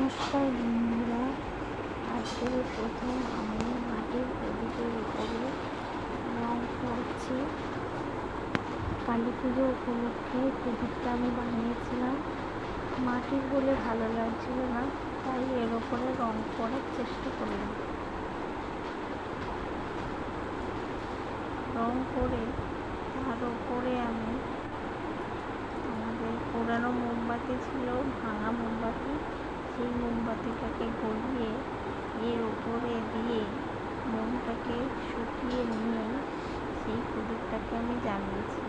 নমস্কার বন্ধুরা। আজকে প্রথম আমি মাটির প্রদীপের উপরে রং করছি। কালী পুজো উপলক্ষে প্রদীপটা আমি বানিয়েছিলাম। মাটির বলে ভালো লাগছিল না, তাই এর ওপরে রং করার চেষ্টা করলাম। রং করে তার ওপরে আমি আমাদের পুরানো মোমবাতি ছিল, ভাঙা মোমবাতি। সেই মোমবাতিটাকে গলিয়ে এর উপরে দিয়ে মোমটাকে শুকিয়ে নিয়ে সেই প্রদীপটাকে আমি জ্বালিয়েছি।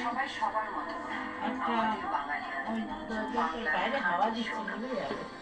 সবাই সবার মতো বাইরে হাওয়া দিচ্ছে